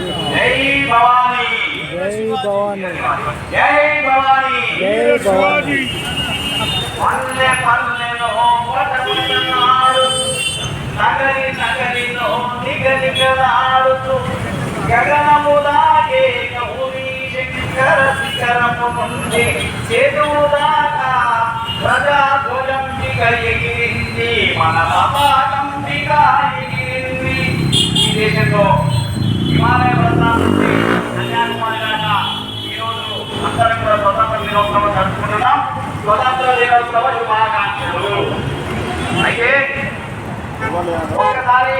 జై భవానీ. జై భవానీ. జై భవానీ. జై భవానీ. పల్లె పల్లెలో పటకున్నాడు నగరి నగరిలో నిగనిగలాడుతూ గగనము దాగే గౌరీ శంకర శిఖరము నుండి చేతువు దాకా ప్రజాధ్వజం దిగ ఎగిరింది మన దిగ ఎగిరింది. ఈ దేశంలో హిమాలయ పర్వతాల నుండి కన్యాకుమారి దాకా ఈరోజు అందరం కూడా స్వతంత్ర దినోత్సవం జరుపుకుంటున్నాం. స్వతంత్ర దినోత్సవ శుభాకాంక్షలు. అయితే ఒక్కసారి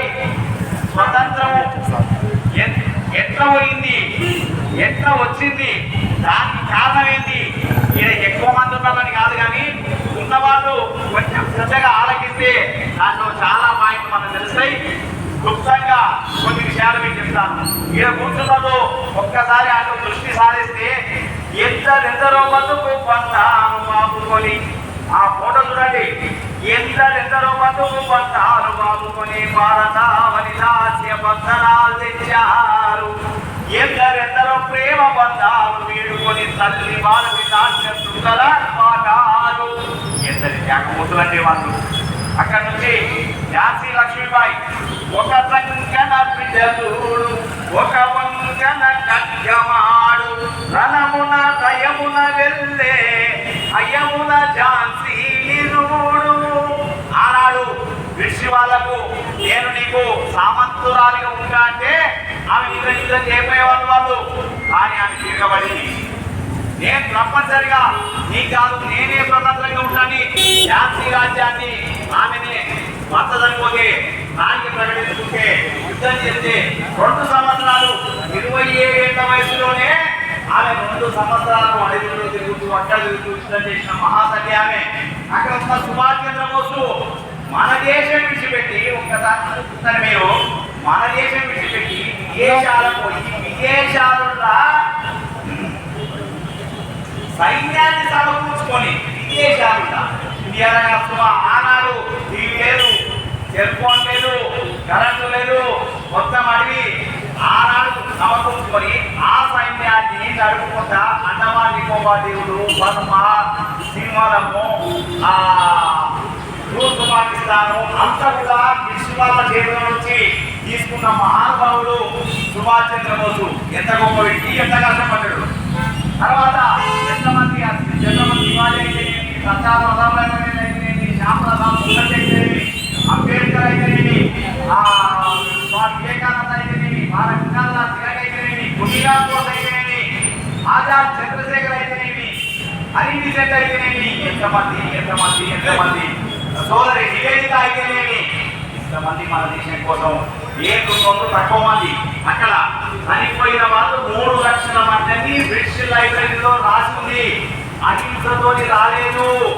స్వతంత్రం ఎ- ఎట్లా పోయింది? ఎట్లా వచ్చింది? దానికి కారణం ఏంటి? ఈయన ఎక్కువ మంది ఉన్నారని కాదు కానీ ఉన్నవాళ్ళు కొంచెం శ్రద్ధగా ఆలకిస్తే దాంట్లో క్లుప్తంగా కొన్ని విషయాలు మీకు చెప్తాను. ఈయన కూర్చున్నదో ఒక్కసారి అటు దృష్టి సారిస్తే ఎందరెందరో మందుకు పంతాను బాబుకొని ఆ ఫోటో చూడండి. ఎందరెందరో మందుకు పంతాలు బాబుకొని ఒక వంగన కద్యమాడు రణమున దయమున వెళ్ళే అయ్యమున ఝాన్సీ నిరుడు ఆనాడు విషి వాళ్ళకు నేను నీకు సామంతురాలిగా ఉంటా అంటే ఆమె నిద్ర నిద్ర చేయబోయేవాళ్ళు వాళ్ళు. కానీ ఆమె తిరగబడింది నేను తప్పనిసరిగా నీ కాదు నేనే స్వతంత్రంగా ఉంటాను ఝాన్సీ రాజ్యాన్ని ఆమెనే మద్దతనిపోతే నాయక ప్రకటించుకుంటే యుద్ధం చేస్తే రెండు సంవత్సరాలు ఇరవై ఏళ్ళ వయసులోనే ఆమె రెండు సంవత్సరాలు అడవిలో తిరుగుతూ అడ్డ తిరుగుతూ యుద్ధం చేసిన మహాసతి ఆమె. అక్కడ ఉన్న సుభాష్ చంద్రబోసు మన దేశం విడిచిపెట్టి ఒక్కసారి చూస్తారు మీరు? మన దేశం విడిచిపెట్టి విదేశాలకు ఈ విదేశాలలో సైన్యాన్ని సమకూర్చుకొని విదేశాలుట ఇండియా ఆనాడు టీవీ లేదు సెల్ ఫోన్ లేదు కరెంటు లేదు మొత్తం అడిగి ఆనాడు సమకూర్చుకొని ఆ సైన్యాన్ని నడుపుకుంటా అండమాన్ నికోబార్ దీవులు బర్మా సింహలము ఆ తూర్పు పాకిస్తాను అంతా కూడా బ్రిటిష్ వాళ్ళ చేతుల నుంచి తీసుకున్న మహానుభావుడు సుభాష్ చంద్రబోసు. ఎంత గొప్ప వ్యక్తి ఎంత కష్టపడ్డాడు. తర్వాత ఎంతమంది ఎంతమంది శివాజీ అయితేనేమి సత్యాల వల్లభాయ్ అయితేనేమి శ్యామప్రసాద్ ముఖర్జీ అంబేద్కర్ అయితేనేమి ఆ, స్వామి వివేకానంద అయితేనేమి బాలగంగాధర తిలక్ అయితేనేమి బోస్ ఆజాద్ చంద్రశేఖర్ అయితేనేమి? హరిని సెట్ అయితేనేమి? ఎంతమంది ఎంతమంది ఎంతమంది? సోదరి నివేదిత అయితేనేమి? ఇంతమంది మన దేశం కోసం? ఏ కుటుంబంలో తక్కువ మంది. అక్కడ చనిపోయిన వాళ్ళు మూడు లక్షల మందిని బ్రిటిష్ లైబ్రరీలో రాసింది అహింసతోని రాలేదు.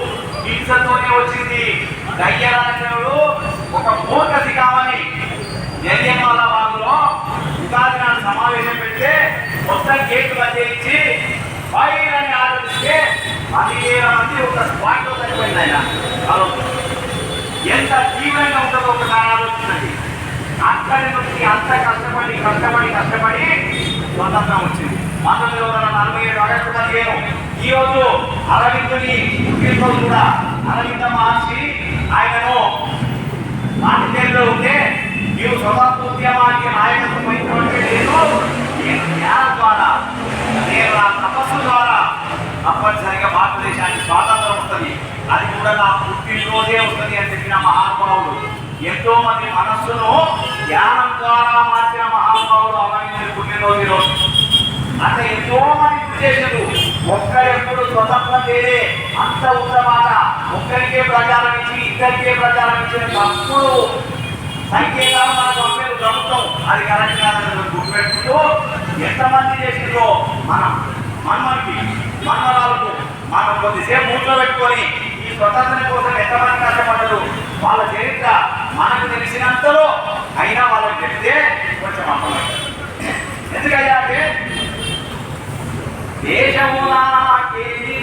హింసతోనే వచ్చింది. దయ్యరాజుడు ఒక మూర్ఖసి కావాలి జలియన్వాల ఎంత తీవ్రంగా ఉంటుందో ఒకసారి ఆలోచించండి. అక్కడి నుంచి అంత కష్టపడి కష్టపడి కష్టపడి స్వతంత్రం వచ్చింది. పంతొమ్మిది వందల నలభై ఏడు అడగ పదిహేను ఈ రోజు అరవిందుని పుట్టినరోజు కూడా అరవింద మహర్షి ఆయనను పాండిచేరిలో ఉంటే నీవు స్వతంత్రం తప్పనిసరిగా భారతదేశానికి స్వాతంత్రం వస్తుంది. అది కూడా నా పుట్టినరోజే వస్తుంది అని చెప్పిన మహానుభావుడు. ఎంతో మంది మనస్సును ధ్యానం ద్వారా మార్చిన మహానుభావుడు అమరైన పుట్టినరోజు ఈ రోజు అంటే ఎంతో మంది చేశారు చేశారు ఒక్కరెప్పుడు స్వతంత్రం లేదే అంత ఉత్తమాట ఒక్కరికే ప్రచారం ఇచ్చి ఇద్దరికే ప్రచారం ఇచ్చిన తప్పుడు సంకేతాలు మనకు పంపేది ప్రభుత్వం. అది కరెక్ట్ కాదని గుర్తుపెట్టుకుంటూ ఎంతమంది చేసిందో మనం మనమనికి మనవరాలకు మనం కొద్దిసేపు కూర్చోబెట్టుకొని ఈ స్వతంత్రం కోసం ఎంతమంది కష్టపడదు వాళ్ళ చరిత్ర మనకు తెలిసినంతలో అయినా వాళ్ళకి చెప్తే కొంచెం అర్థమవుతుంది. ఎందుకంటే దేశము నాకేంటి